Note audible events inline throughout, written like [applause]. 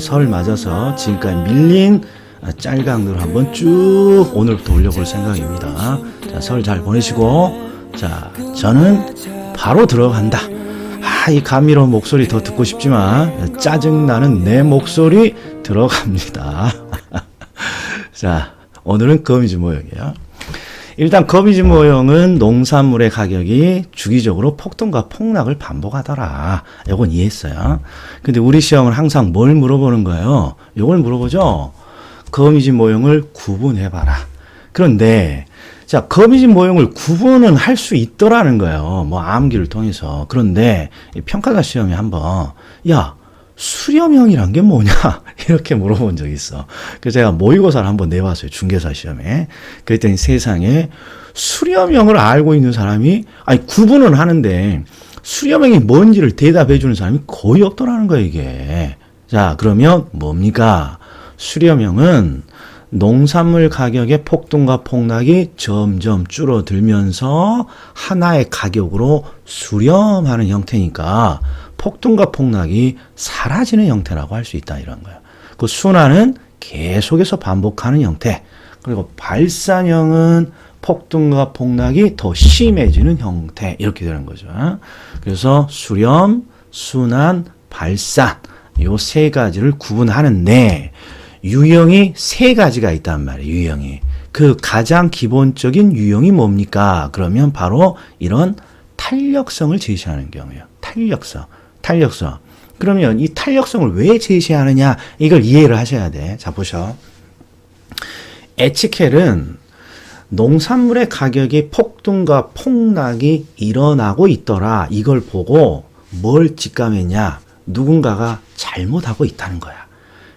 설 맞아서 지금까지 밀린 아, 짤강들을 한번 쭉 오늘부터 올려볼 생각입니다. 자, 설 잘 보내시고, 자, 저는 바로 들어간다. 아, 이 감미로운 목소리 더 듣고 싶지만, 짜증나는 내 목소리 들어갑니다. [laughs] 자, 오늘은 거미줄 모형이에요. 일단 거미줄 모형은 농산물의 가격이 주기적으로 폭등과 폭락을 반복하더라. 요건 이해했어요. 근데 우리 시험은 항상 뭘 물어보는 거예요? 요걸 물어보죠. 거미줄 모형을 구분해 봐라. 그런데 자 거미줄 모형을 구분은 할 수 있더라는 거예요. 뭐 암기를 통해서. 그런데 이 평가자 시험에 한번 야 수렴형이란 게 뭐냐 [laughs] 이렇게 물어본 적이 있어. 그래서 제가 모의고사를 한번 내봤어요 중개사 시험에. 그랬더니 세상에 수렴형을 알고 있는 사람이 아니 구분은 하는데 수렴형이 뭔지를 대답해 주는 사람이 거의 없더라는 거예요 이게. 자 그러면 뭡니까? 수렴형은 농산물 가격의 폭등과 폭락이 점점 줄어들면서 하나의 가격으로 수렴하는 형태니까 폭등과 폭락이 사라지는 형태라고 할 수 있다 이런 거예요. 그 순환은 계속해서 반복하는 형태. 그리고 발산형은 폭등과 폭락이 더 심해지는 형태 이렇게 되는 거죠. 그래서 수렴, 순환, 발산 요 세 가지를 구분하는데 유형이 세 가지가 있단 말이에요. 유형이. 그 가장 기본적인 유형이 뭡니까? 그러면 바로 이런 탄력성을 제시하는 경우예요. 탄력성. 탄력성. 그러면 이 탄력성을 왜 제시하느냐? 이걸 이해를 하셔야 돼. 자, 보셔. 에치켈은 농산물의 가격이 폭등과 폭락이 일어나고 있더라. 이걸 보고 뭘 직감했냐? 누군가가 잘못하고 있다는 거야.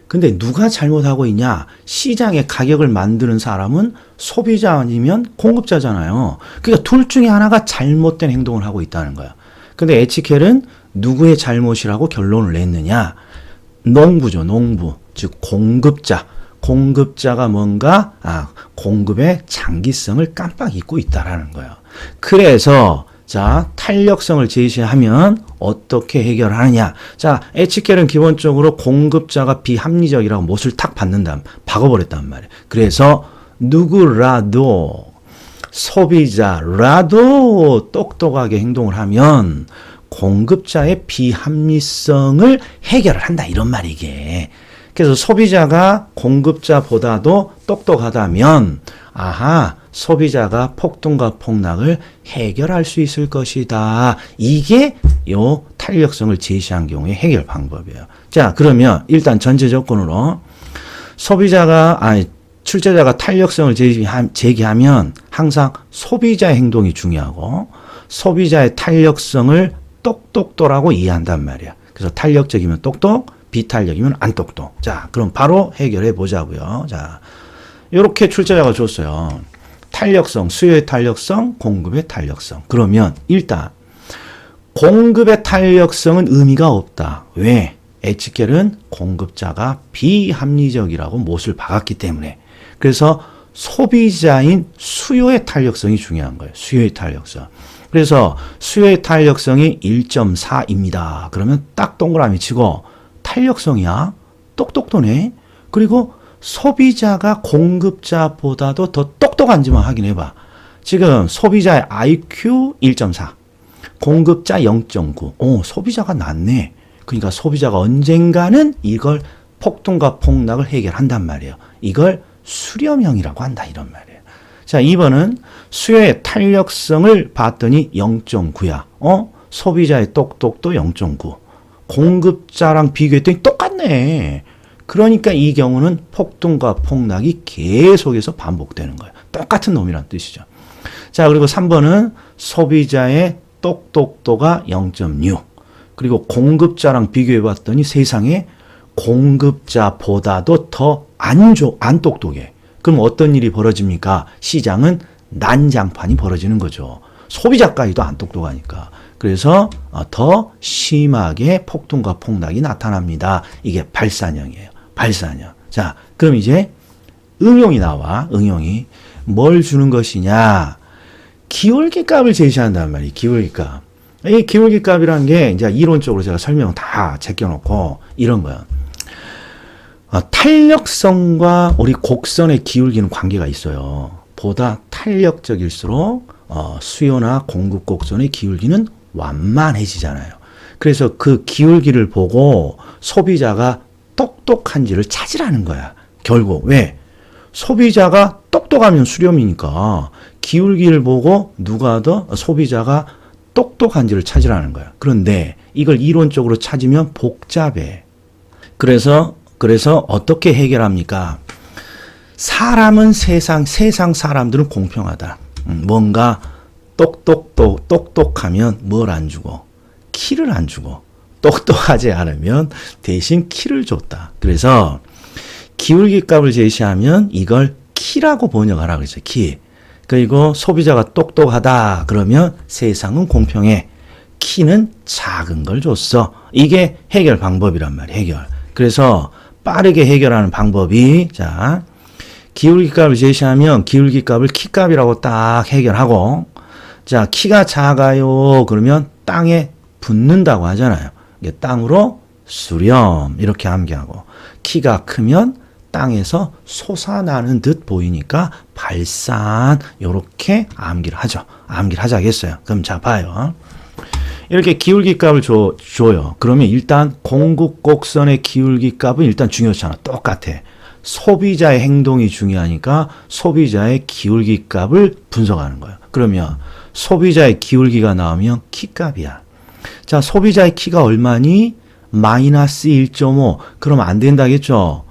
근데 누가 잘못하고 있냐? 시장의 가격을 만드는 사람은 소비자 아니면 공급자잖아요. 그러니까 둘 중에 하나가 잘못된 행동을 하고 있다는 거야. 근데 에치켈은 누구의 잘못이라고 결론을 냈느냐? 농부죠, 농부. 즉, 공급자. 공급자가 뭔가, 아, 공급의 장기성을 깜빡 잊고 있다라는 거예요. 그래서, 자, 탄력성을 제시하면 어떻게 해결하느냐. 자, 에치켈은 기본적으로 공급자가 비합리적이라고 못을 탁 받는다, 박아버렸단 말이에요. 그래서 누구라도 소비자라도 똑똑하게 행동을 하면 공급자의 비합리성을 해결을 한다 이런 말이 이게. 그래서 소비자가 공급자보다도 똑똑하다면 아하 소비자가 폭등과 폭락을 해결할 수 있을 것이다. 이게 요 탄력성을 제시한 경우의 해결 방법이에요. 자 그러면 일단 전제 조건으로 소비자가 아니 출제자가 탄력성을 제기하면 항상 소비자의 행동이 중요하고 소비자의 탄력성을 똑똑도라고 이해한단 말이야. 그래서 탄력적이면 똑똑, 비탄력이면 안 똑똑. 자, 그럼 바로 해결해 보자고요. 자, 이렇게 출제자가 줬어요. 탄력성, 수요의 탄력성, 공급의 탄력성. 그러면 일단 공급의 탄력성은 의미가 없다. 왜? 에치켈은 공급자가 비합리적이라고 못을 박았기 때문에. 그래서 소비자인 수요의 탄력성이 중요한 거예요. 수요의 탄력성. 그래서 수요의 탄력성이 1.4입니다. 그러면 딱 동그라미 치고 탄력성이야. 똑똑도네. 그리고 소비자가 공급자보다도 더 똑똑한지만 확인해 봐. 지금 소비자의 IQ 1.4. 공급자 0.9. 오, 소비자가 낫네. 그러니까 소비자가 언젠가는 이걸 폭등과 폭락을 해결한단 말이에요. 이걸 수렴형이라고 한다 이런 말이에요. 자, 2번은 수요의 탄력성을 봤더니 0.9야. 어? 소비자의 똑똑도 0.9. 공급자랑 비교했더니 똑같네. 그러니까 이 경우는 폭등과 폭락이 계속해서 반복되는 거예요. 똑같은 놈이란 뜻이죠. 자, 그리고 3번은 소비자의 똑똑도가 0.6. 그리고 공급자랑 비교해 봤더니 세상에 공급자보다도 더안 좋, 안 똑똑해. 그럼 어떤 일이 벌어집니까? 시장은 난장판이 벌어지는 거죠. 소비자까지도 안 똑똑하니까. 그래서 어, 더 심하게 폭등과 폭락이 나타납니다. 이게 발산형이에요. 발산형. 자, 그럼 이제 응용이 나와. 응용이 뭘 주는 것이냐? 기울기 값을 제시한단 말이에요. 기울기 값. 이 기울기 값이라는 게 이제 이론적으로 제가 설명 다 제껴놓고 이런. 아, 탄력성과 우리 곡선의 기울기는 관계가 있어요. 보다 탄력적일수록 어, 수요나 공급 곡선의 기울기는 완만해지잖아요. 그래서 그 기울기를 보고 소비자가 똑똑한지를 찾으라는 거야. 결국 왜? 소비자가 똑똑하면 수렴이니까 기울기를 보고 누가 더 소비자가 똑똑한지를 찾으라는 거야. 그런데 이걸 이론적으로 찾으면 복잡해. 그래서 그래서 어떻게 해결합니까? 사람은 세상 세상 사람들은 공평하다. 음, 뭔가 똑똑똑 똑똑하면 뭘 안 주고 키를 안 주고 똑똑하지 않으면 대신 키를 줬다. 그래서 기울기 값을 제시하면 이걸 키라고 번역하라 그랬어요. 키. 그리고 소비자가 똑똑하다 그러면 세상은 공평해. 키는 작은 걸 줬어. 이게 해결 방법이란 말이에요. 해결. 그래서 빠르게 해결하는 방법이 자 기울기 값을 제시하면 기울기 값을 키 값이라고 딱 해결하고 자 키가 작아요 그러면 땅에 붙는다고 하잖아요. 이게 땅으로 수렴 이렇게 암기하고 키가 크면 땅에서 솟아나는 듯 보이니까 발산 요렇게 암기를 하죠. 암기를 하자겠어요. 그럼 자 봐요. 이렇게 기울기 값을 줘, 줘요. 그러면 일단 공급 곡선의 기울기 값은 일단 중요하잖아. 똑같아. 소비자의 행동이 중요하니까 소비자의 기울기 값을 분석하는 거예요. 그러면 소비자의 기울기가 나오면 키 값이야. 자, 소비자의 키가 얼마니? 마이너스 1.5. 그럼 안 된다겠죠?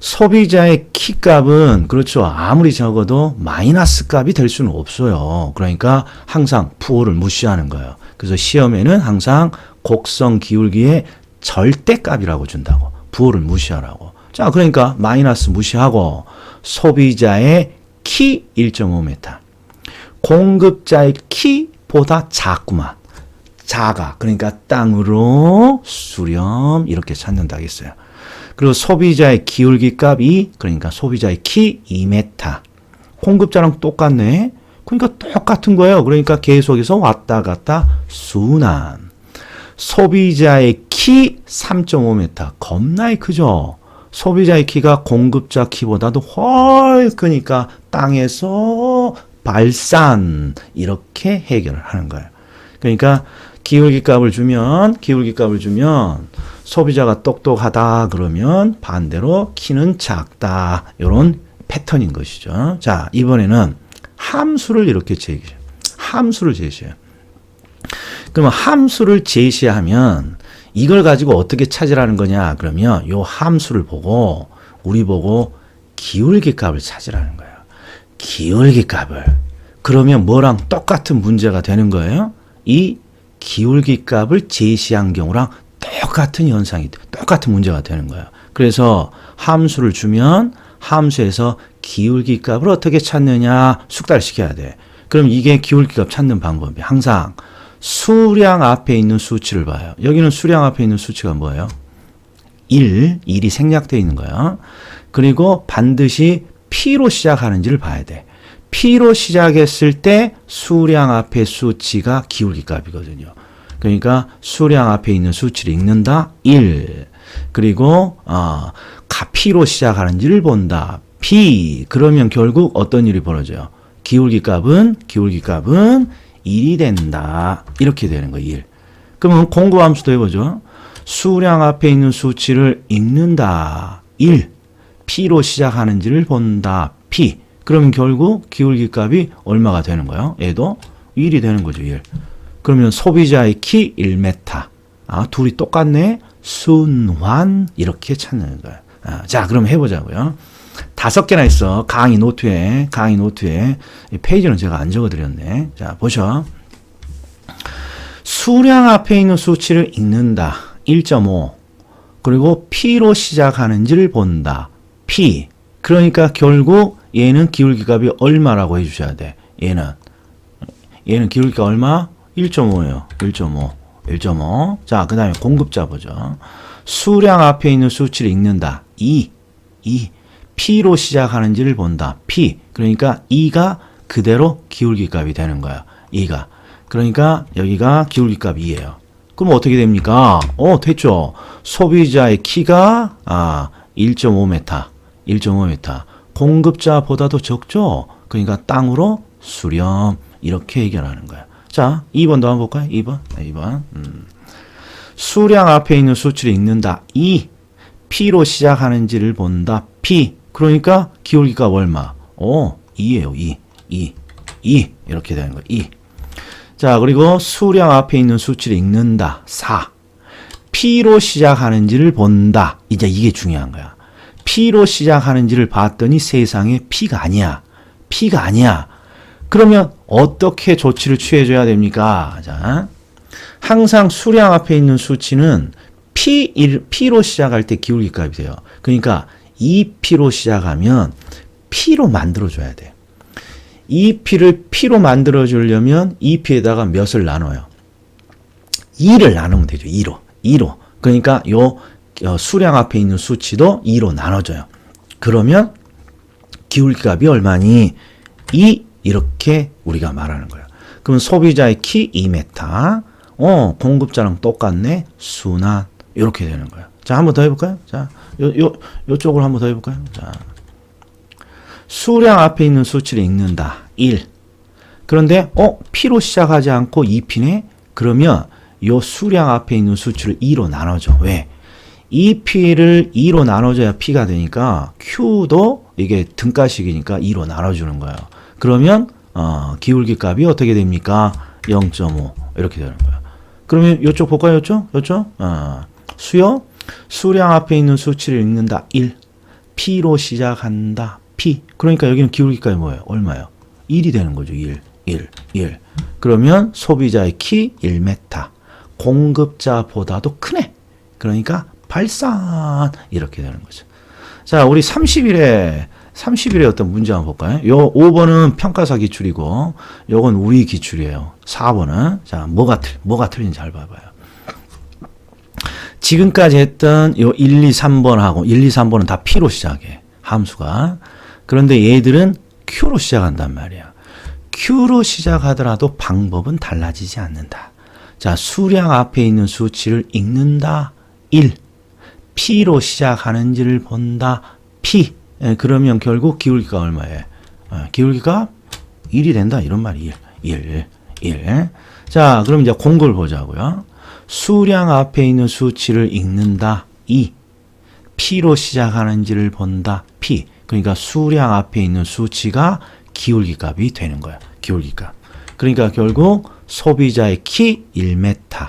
소비자의 키 값은 그렇죠. 아무리 적어도 마이너스 값이 될 수는 없어요. 그러니까 항상 푸어를 무시하는 거예요. 그래서 시험에는 항상 곡선 기울기의 절대값이라고 준다고. 부호를 무시하라고. 자, 그러니까 마이너스 무시하고 소비자의 키 1.5m. 공급자의 키보다 작구만. 작아. 그러니까 땅으로 수렴 이렇게 찾는다겠어요. 그리고 소비자의 기울기 값이 그러니까 소비자의 키 2m. 공급자랑 똑같네. 그러니까 똑같은 거예요. 그러니까 계속해서 왔다 갔다 순환. 소비자의 키 3.5m. 겁나게 크죠. 소비자의 키가 공급자 키보다도 훨 크니까 땅에서 발산 이렇게 해결을 하는 거예요. 그러니까 기울기 값을 주면 기울기 값을 주면 소비자가 똑똑하다 그러면 반대로 키는 작다. 이런 패턴인 것이죠. 자, 이번에는 함수를 이렇게 제시해. 함수를 제시해요. 그러면 함수를 제시하면 이걸 가지고 어떻게 찾으라는 거냐? 그러면 요 함수를 보고 우리 보고 기울기 값을 찾으라는 거예요. 기울기 값을. 그러면 뭐랑 똑같은 문제가 되는 거예요? 이 기울기 값을 제시한 경우랑 똑같은 현상이 똑같은 문제가 되는 거예요. 그래서 함수를 주면 함수에서 기울기 값을 어떻게 찾느냐 숙달시켜야 돼. 그럼 이게 기울기 값 찾는 방법이 항상 수량 앞에 있는 수치를 봐요. 여기는 수량 앞에 있는 수치가 뭐예요? 1, 1이 생략되어 있는 거야. 그리고 반드시 P로 시작하는지를 봐야 돼. P로 시작했을 때 수량 앞에 수치가 기울기 값이거든요. 그러니까 수량 앞에 있는 수치를 읽는다. 1. 그리고 어, P로 시작하는지를 본다. P. 그러면 결국 어떤 일이 벌어져요? 기울기 값은 기울기 값은 1이 된다. 이렇게 되는 거예요. 1. 그러면 공급 함수도 해보죠. 수량 앞에 있는 수치를 읽는다. 1. P로 시작하는지를 본다. P. 그러면 결국 기울기 값이 얼마가 되는 거예요? 얘도 1이 되는 거죠. 1. 그러면 소비자의 키 1m. 아, 둘이 똑같네. 순환 이렇게 찾는 거예요. 아, 자, 그럼 해보자고요. 다섯 개나 있어. 강의 노트에, 강의 노트에. 이 페이지는 제가 안 적어드렸네. 자, 보셔. 수량 앞에 있는 수치를 읽는다. 1.5. 그리고 P로 시작하는지를 본다. P. 그러니까 결국 얘는 기울기 값이 얼마라고 해주셔야 돼. 얘는. 얘는 기울기가 얼마? 1.5예요. 1.5. 1.5. 자, 그 다음에 공급자 보죠. 수량 앞에 있는 수치를 읽는다. 2. 2. P로 시작하는지를 본다. P. 그러니까 2가 그대로 기울기 값이 되는 거야. 2가. 그러니까 여기가 기울기 값 2예요. 그럼 어떻게 됩니까? 어, 됐죠. 소비자의 키가 아, 1.5m, 1.5m. 공급자보다도 적죠? 그러니까 땅으로 수렴. 이렇게 해결하는 거야. 자, 2번도 한번 볼까요? 2번. 네, 2번. 음. 수량 앞에 있는 수치를 읽는다. 2. P로 시작하는지를 본다. P. 그러니까 기울기값 얼마? 오, 2예요. 2. 2. 2. 이렇게 되는 거예요. 2. 자, 그리고 수량 앞에 있는 수치를 읽는다. 4. P로 시작하는지를 본다. 이제 이게 중요한 거야. P로 시작하는지를 봤더니 세상에 P가 아니야. P가 아니야. 그러면 어떻게 조치를 취해줘야 됩니까? 자, 항상 수량 앞에 있는 수치는 P, P로 시작할 때 기울기 값이 돼요. 그러니까 2P로 시작하면 P로 만들어줘야 돼. 2P를 P로 만들어주려면 2P에다가 몇을 나눠요? 2를 나누면 되죠. 2로. 2로. 그러니까 요 어, 수량 앞에 있는 수치도 2로 나눠져요. 그러면 기울기 값이 얼마니? 2 이렇게 우리가 말하는 거예요. 그럼 소비자의 키 2m. 어, 공급자랑 똑같네. 순환. 이렇게 되는 거예요. 자, 한번 더 해볼까요? 자, 요, 요, 요쪽으로 한번 더 해볼까요? 자. 수량 앞에 있는 수치를 읽는다. 1. 그런데, 어, P로 시작하지 않고 2P네? 그러면 요 수량 앞에 있는 수치를 2로 나눠줘. 왜? 2P를 2로 나눠줘야 P가 되니까 Q도 이게 등가식이니까 2로 나눠주는 거예요. 그러면 어, 기울기 값이 어떻게 됩니까? 0.5 이렇게 되는 거예요. 그러면 이쪽 볼까요? 이쪽? 이쪽? 어, 수요? 수량 앞에 있는 수치를 읽는다. 1. P로 시작한다. P. 그러니까 여기는 기울기 값이 뭐예요? 얼마예요? 1이 되는 거죠. 1. 1. 1. 그러면 소비자의 키 1m. 공급자보다도 크네. 그러니까 발산 이렇게 되는 거죠. 자, 우리 30일에 30일에 어떤 문제 한번 볼까요? 요 5번은 평가사 기출이고 요건 우리 기출이에요. 4번은 자, 뭐가 틀 뭐가 틀린지 잘 봐 봐요. 지금까지 했던 요 1, 2, 3번하고 1, 2, 3번은 다 P로 시작해. 함수가. 그런데 얘들은 Q로 시작한단 말이야. Q로 시작하더라도 방법은 달라지지 않는다. 자, 수량 앞에 있는 수치를 읽는다. 1. P로 시작하는지를 본다. P. 예, 그러면 결국 기울기가 얼마예요? 어, 기울기가 1이 된다. 이런 말이 1. 1. 1. 자, 그럼 이제 공걸 보자고요. 수량 앞에 있는 수치를 읽는다. 2. P로 시작하는지를 본다. P. 그러니까 수량 앞에 있는 수치가 기울기 값이 되는 거야. 기울기 값. 그러니까 결국 소비자의 키 1m.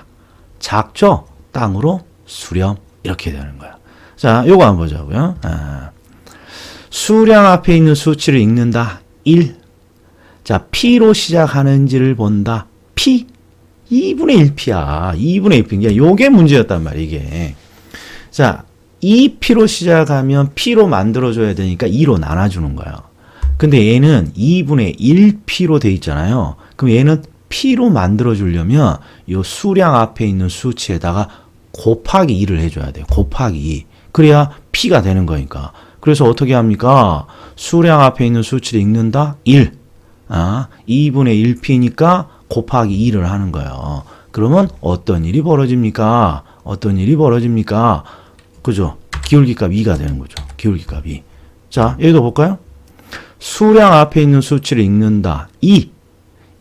작죠? 땅으로 수렴. 이렇게 되는 거야. 자, 요거 한번 보자고요. 아. 수량 앞에 있는 수치를 읽는다. 1. 자, P로 시작하는지를 본다. P. 2분의 1P야. 2분의 1P. 요게 문제였단 말이야, 이게. 자, 2P로 시작하면 P로 만들어줘야 되니까 2로 나눠주는 거예요. 근데 얘는 2분의 1P로 돼 있잖아요. 그럼 얘는 P로 만들어주려면 요 수량 앞에 있는 수치에다가 곱하기 2를 해줘야 돼요. 곱하기 2. 그래야 P가 되는 거니까. 그래서 어떻게 합니까? 수량 앞에 있는 수치를 읽는다? 1. 아, 2분의 1P니까 곱하기 2를 하는 거예요. 그러면 어떤 일이 벌어집니까? 어떤 일이 벌어집니까? 그죠? 기울기값 2가 되는 거죠. 기울기값 2. 자, 얘도 볼까요? 수량 앞에 있는 수치를 읽는다. 2.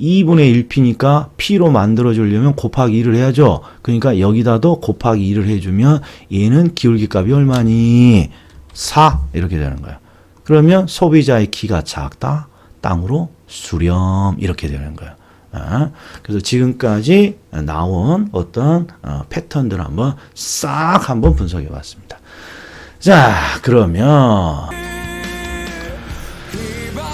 2분의 1P니까 P로 만들어 주려면 곱하기 2를 해야죠. 그러니까 여기다도 곱하기 2를 해주면 얘는 기울기 값이 얼마니? 4 이렇게 되는 거야. 그러면 소비자의 키가 작다. 땅으로 수렴 이렇게 되는 거야. 아, 그래서 지금까지 나온 어떤 어, 패턴들 한번 싹 한번 분석해 봤습니다. 자, 그러면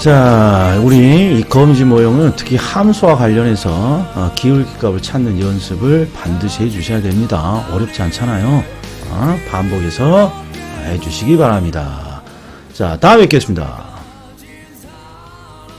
자, 우리 이 검지 모형은 특히 함수와 관련해서 어, 기울기값을 찾는 연습을 반드시 해 주셔야 됩니다. 어렵지 않잖아요. 어, 반복해서 해주시기 바랍니다. 자, 다음에 뵙겠습니다.